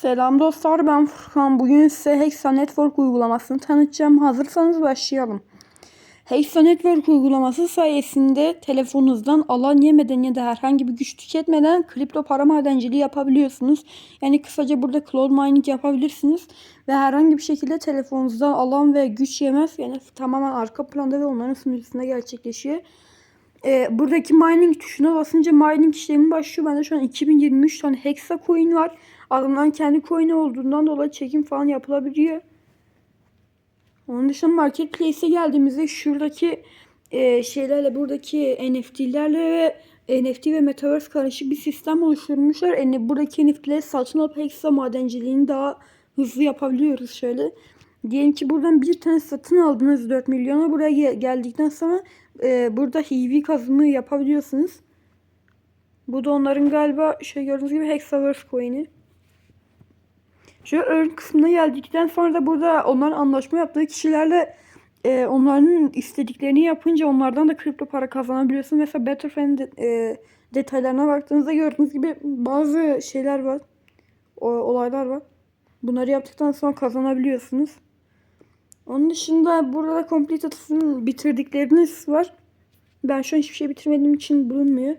Selam dostlar ben Furkan. Bugün size Hexa Network uygulamasını tanıtacağım. Hazırsanız başlayalım. Hexa Network uygulaması sayesinde telefonunuzdan alan yemeden ya da herhangi bir güç tüketmeden kripto para madenciliği yapabiliyorsunuz. Yani kısaca burada cloud mining yapabilirsiniz. Ve herhangi bir şekilde telefonunuzdan alan ve güç yemez. Yani tamamen arka planda ve onların sunucusunda gerçekleşiyor. Ee, buradaki mining tuşuna basınca mining işlemi başlıyor. Bende şu an 2023 tane Hexa coin var. Ardından kendi coin'i olduğundan dolayı çekim falan yapılabiliyor. Onun dışında marketplace'e geldiğimizde şuradaki e, şeylerle buradaki NFT'lerle ve NFT ve Metaverse karışık bir sistem oluşturmuşlar. Yani buradaki NFT'leri satın alıp Hexa madenciliğini daha hızlı yapabiliyoruz şöyle. Diyelim ki buradan bir tane satın aldınız 4 milyona. Buraya gel- geldikten sonra e, burada HV kazımı yapabiliyorsunuz. Bu da onların galiba şey gördüğünüz gibi Hexaverse coin'i. Şu ön kısmına geldikten sonra da burada onların anlaşma yaptığı kişilerle e, onların istediklerini yapınca onlardan da kripto para kazanabiliyorsun. Mesela Betterfriend de- e, detaylarına baktığınızda gördüğünüz gibi bazı şeyler var. O, olaylar var. Bunları yaptıktan sonra kazanabiliyorsunuz. Onun dışında burada da Completet'ın bitirdikleriniz var. Ben şu an hiçbir şey bitirmediğim için bulunmuyor.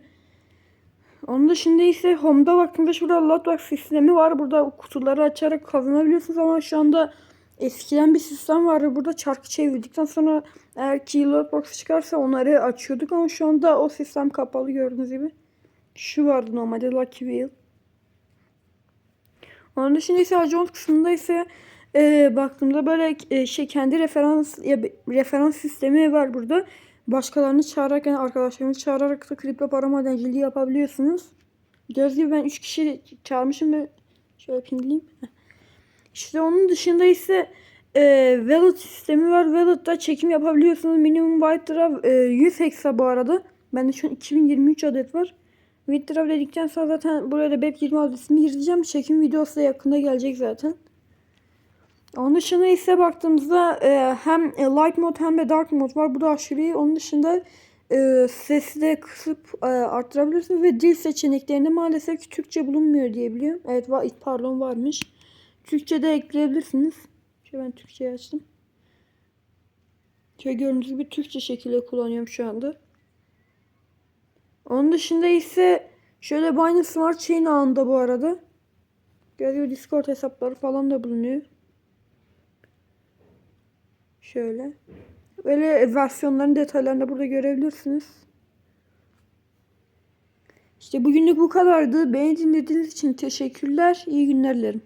Onun dışında ise Home'da baktığımda şurada lockbox sistemi var. Burada kutuları açarak kazanabiliyorsunuz ama şu anda eskiden bir sistem vardı. Burada çarkı çevirdikten sonra eğer ki lockbox çıkarsa onları açıyorduk ama şu anda o sistem kapalı gördüğünüz gibi. Şu vardı normalde Lucky Wheel. Onun dışında ise Agent kısmında ise e, baktığımda böyle e, şey kendi referans ya, referans sistemi var burada. Başkalarını çağırarak yani arkadaşlarınızı çağırarak da kripto para madenciliği yapabiliyorsunuz. Göz gibi ben 3 kişi çağırmışım ve şöyle pinleyeyim. Heh. İşte onun dışında ise e, wallet sistemi var. Wallet'ta çekim yapabiliyorsunuz. Minimum withdraw e, 100 hexa bu arada. Bende şu an 2023 adet var. Withdraw dedikten sonra zaten buraya da BEP20 adresimi gireceğim. Çekim videosu da yakında gelecek zaten. Onun dışında ise baktığımızda e, hem e, light mode hem de dark mode var. Bu da aşırı iyi. Onun dışında e, sesi de kısıp e, arttırabilirsiniz ve dil seçeneklerinde maalesef ki Türkçe bulunmuyor diye biliyorum. Evet var, pardon varmış. Türkçe de ekleyebilirsiniz. Şöyle ben Türkçe'yi açtım. Şöyle gördüğünüz gibi Türkçe şekilde kullanıyorum şu anda. Onun dışında ise şöyle Binance Smart Chain ağında bu arada. Görüyor Discord hesapları falan da bulunuyor. Şöyle. Böyle versiyonların detaylarını da burada görebilirsiniz. İşte bugünlük bu kadardı. Beni dinlediğiniz için teşekkürler. İyi günler dilerim.